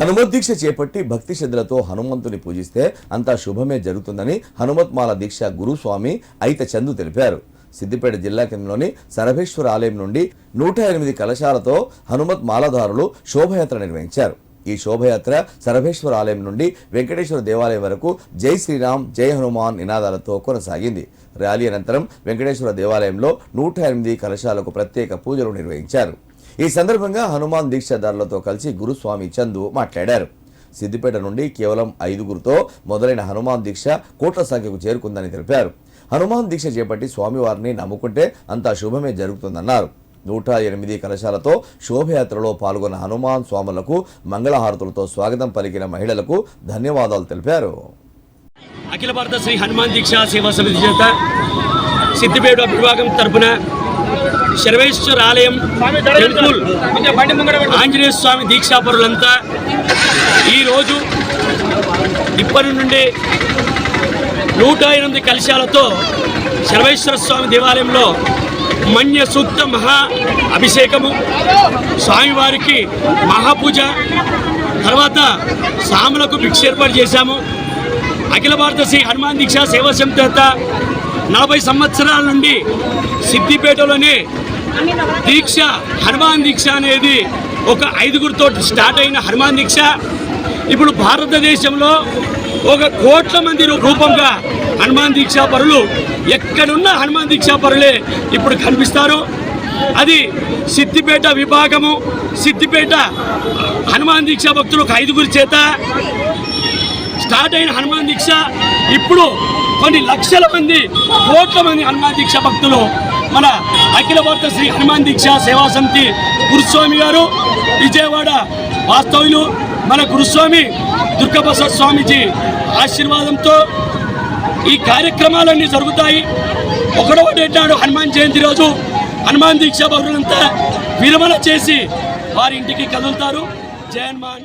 హనుమద్దీక్ష చేపట్టి భక్తి శ్రద్ధలతో హనుమంతుని పూజిస్తే అంతా శుభమే జరుగుతుందని హనుమత్మాల దీక్ష గురుస్వామి అయిత చందు తెలిపారు. సిద్దిపేట జిల్లా కేంద్రంలోని సరభేశ్వర ఆలయం నుండి నూట ఎనిమిది కలశాలతో హనుమత్ మాలధారులు శోభయాత్ర నిర్వహించారు. ఈ శోభయాత్ర సరభేశ్వర ఆలయం నుండి వెంకటేశ్వర దేవాలయం వరకు జై శ్రీరామ్ జై హనుమాన్ నినాదాలతో కొనసాగింది. ర్యాలీ అనంతరం వెంకటేశ్వర దేవాలయంలో నూట ఎనిమిది కలశాలకు ప్రత్యేక పూజలు నిర్వహించారు. ఈ సందర్భంగా హనుమాన్ దీక్షదారులతో కలిసి గురుస్వామి చందు మాట్లాడారు. సిద్దిపేట నుండి కేవలం ఐదుగురితో మొదలైన హనుమాన్ దీక్ష కోట్ల సంఖ్యకు చేరుకుందని తెలిపారు. హనుమాన్ దీక్ష చేపట్టి స్వామివారిని నమ్ముకుంటే అంతా శుభమే జరుగుతుందన్నారు. నూట ఎనిమిది కలశాలతో శోభయాత్రలో పాల్గొన్న హనుమాన్ స్వాములకు మంగళహారతులతో స్వాగతం పలికిన మహిళలకు ధన్యవాదాలు తెలిపారు. అఖిల భారత శ్రీ హనుమాన్ దీక్ష సేవా సమితి చేత సిద్దిపేట విభాగం తరపున శర్వేశ్వర ఆలయం టెంపుల్ ఆంజనేయ స్వామి దీక్షాపరులంతా ఈరోజు ఇప్పటి నుండి నూట ఎనిమిది కలశాలతో శర్వేశ్వర స్వామి దేవాలయంలో మన్య సూక్త మహా అభిషేకము స్వామివారికి మహాపూజ తర్వాత సాములకు భిక్ష ఏర్పాటు చేశాము. అఖిల భారత శ్రీ హనుమాన్ దీక్ష సేవా చేత నలభై సంవత్సరాల నుండి సిద్దిపేటలోనే దీక్ష హనుమాన్ దీక్ష అనేది ఒక ఐదుగురితో స్టార్ట్ అయిన హనుమాన్ దీక్ష. ఇప్పుడు భారతదేశంలో ఒక కోట్ల మంది రూపంగా హనుమాన్ దీక్షా పరులు ఎక్కడున్న హనుమాన్ దీక్షా పరులే ఇప్పుడు కనిపిస్తారు. అది సిద్దిపేట విభాగము సిద్దిపేట హనుమాన్ దీక్షా భక్తులు ఒక ఐదుగురి చేత స్టార్ట్ అయిన హనుమాన్ దీక్ష. ఇప్పుడు కొన్ని లక్షల మంది కోట్ల మంది హనుమాన్ దీక్ష భక్తులు మన అఖిల భారత శ్రీ హనుమాన్ దీక్ష సేవా సమితి గురుస్వామి గారు విజయవాడ వాస్తవ్యులు మన గురుస్వామి దుర్గప్రసాద్ స్వామిజీ ఆశీర్వాదంతో ఈ కార్యక్రమాలన్నీ జరుగుతాయి. ఒకటో నాడు హనుమాన్ జయంతి రోజు హనుమాన్ దీక్ష భక్తులంతా విరమణ చేసి వారి ఇంటికి కదులుతారు. జయన్మాన్